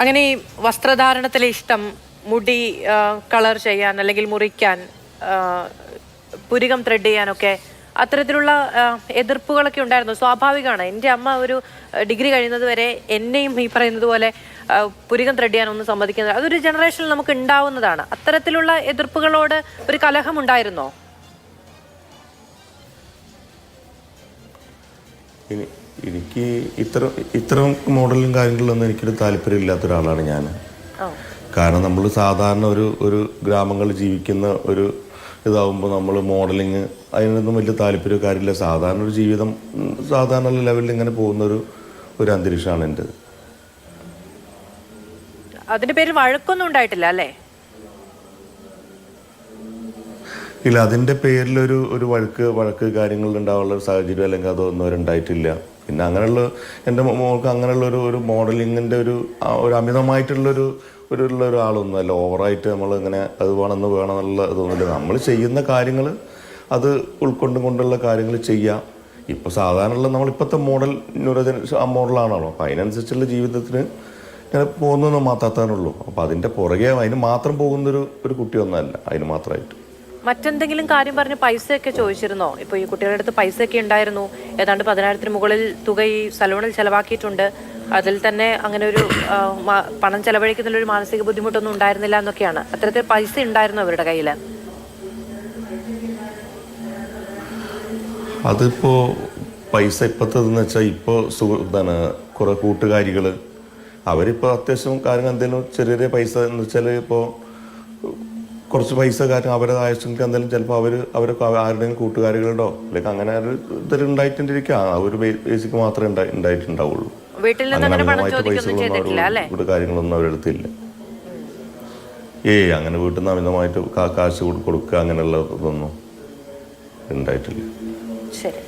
അങ്ങനെ ഈ വസ്ത്രധാരണത്തിലെ ഇഷ്ടം മുടി കളർ ചെയ്യാൻ അല്ലെങ്കിൽ മുറിക്കാൻ പുരികം ത്രെഡ് ചെയ്യാനൊക്കെ അത്തരത്തിലുള്ള എതിർപ്പുകളൊക്കെ ഉണ്ടായിരുന്നു. സ്വാഭാവികമാണ്. എന്റെ അമ്മ ഒരു ഡിഗ്രി കഴിയുന്നത് വരെ എന്നെയും ഈ പറയുന്നത് പോലെ പുരികം ത്രെഡ് ചെയ്യാനൊന്നും സമ്മതിക്കുന്നത് അതൊരു ജനറേഷനിൽ നമുക്ക് ഉണ്ടാവുന്നതാണ്. അത്തരത്തിലുള്ള എതിർപ്പുകളോട് ഒരു കലഹം ഉണ്ടായിരുന്നോ എനിക്ക് ഇത്ര ഇത്തരം മോഡലും കാര്യങ്ങളിലൊന്നും എനിക്കൊരു താല്പര്യം ഇല്ലാത്ത ഒരാളാണ് ഞാൻ കാരണം നമ്മൾ സാധാരണ ഒരു ഒരു ഗ്രാമങ്ങളിൽ ജീവിക്കുന്ന ഒരു ഇതാവുമ്പോൾ നമ്മൾ മോഡലിങ് അതിനൊന്നും വലിയ താല്പര്യം കാര്യമില്ല സാധാരണ ഒരു ജീവിതം സാധാരണ ലെവലിൽ ഇങ്ങനെ പോകുന്ന ഒരു ഒരു അന്തരീക്ഷമാണ് എന്റെ അതിന്റെ പേരിൽ വഴക്കൊന്നും ഉണ്ടായിട്ടില്ല അല്ലേ? ഇല്ല അതിന്റെ പേരിലൊരു ഒരു വഴക്ക് വഴക്ക് കാര്യങ്ങൾ ഉണ്ടാവാനുള്ള ഒരു സാഹചര്യം അല്ലെങ്കിൽ അതൊന്നും അവരുണ്ടായിട്ടില്ല പിന്നെ അങ്ങനെയുള്ള എന്റെ മോൾക്ക് അങ്ങനെയുള്ള ഒരു ഒരു മോഡലിങ്ങിന്റെ ഒരു ഒരു അമിതമായിട്ടുള്ളൊരു ഒരു ഉള്ള ഒരാളൊന്നും അല്ല. ഓവറായിട്ട് നമ്മൾ ഇങ്ങനെ അത് വേണമെന്ന് വേണമെന്നുള്ള ഇതൊന്നുമില്ല. നമ്മൾ ചെയ്യുന്ന കാര്യങ്ങൾ അത് ഉൾക്കൊണ്ടും കൊണ്ടുള്ള കാര്യങ്ങൾ ചെയ്യാം. ഇപ്പോൾ സാധാരണയുള്ള നമ്മളിപ്പോഴത്തെ മോഡൽ ന്യൂറോജൻ മോഡലാണല്ലോ. അപ്പോൾ അതിനനുസരിച്ചുള്ള ജീവിതത്തിന് ഇങ്ങനെ പോകുന്നതെന്ന് മാത്രത്താനുള്ളൂ അപ്പോൾ അതിന്റെ പുറകെ അതിന് മാത്രം പോകുന്നൊരു ഒരു കുട്ടിയൊന്നുമല്ല അതിന് മാത്രമായിട്ട്. മറ്റെന്തെങ്കിലും കാര്യം പറഞ്ഞ് പൈസയൊക്കെ ചോദിച്ചിരുന്നോ? ഇപ്പൊ ഈ കുട്ടികളുടെ അടുത്ത് പൈസയൊക്കെ ഉണ്ടായിരുന്നു. ഏതാണ്ട് പതിനായിരത്തിന് മുകളിൽ തുക ഈ സലൂണിൽ ചെലവാക്കിയിട്ടുണ്ട്. അതിൽ തന്നെ അങ്ങനെ ഒരു പണം ചെലവഴിക്കുന്ന ഒരു മാനസിക ബുദ്ധിമുട്ടൊന്നും ഉണ്ടായിരുന്നില്ല എന്നൊക്കെയാണ്. അത്തരത്തിൽ പൈസ ഉണ്ടായിരുന്നു അവരുടെ കയ്യിൽ അതിപ്പോ പൈസ ഇപ്പത്തെന്ന് വെച്ചാൽ ഇപ്പോൾ സുഹൃത്താണ് കുറെ കൂട്ടുകാരികൾ അവരിപ്പോൾ അത്യാവശ്യം കാര്യങ്ങൾ എന്തെങ്കിലും ചെറിയ ചെറിയ പൈസ എന്ന് വെച്ചാൽ ഇപ്പോൾ കുറച്ച് പൈസ കാര്യം അവരെ ആവശ്യങ്ങൾക്ക് എന്തായാലും ചിലപ്പോൾ അവർ അവരൊക്കെ ആരുടെയും കൂട്ടുകാരികളുണ്ടോ അല്ലെങ്കിൽ അങ്ങനെ ഒരു ഇതിൽ ഉണ്ടായിട്ടുണ്ടിരിക്കുക ആ ഒരു ബേസിക് മാത്രമേ ഉണ്ടായി ഉണ്ടായിട്ടുണ്ടാവുള്ളൂ. വീട്ടിൽ നിന്ന് അങ്ങനെ അമിതമായിട്ട് പൈസകളൊന്നും അവർ ഇവിടെ കാര്യങ്ങളൊന്നും അവരെടുത്തില്ല. ഏയ് അങ്ങനെ വീട്ടിൽ നിന്ന് അമിതമായിട്ട് കാശ് കൊടു- കൊടുക്കുക അങ്ങനെയുള്ള ഇതൊന്നും ഉണ്ടായിട്ടില്ല. ശരി.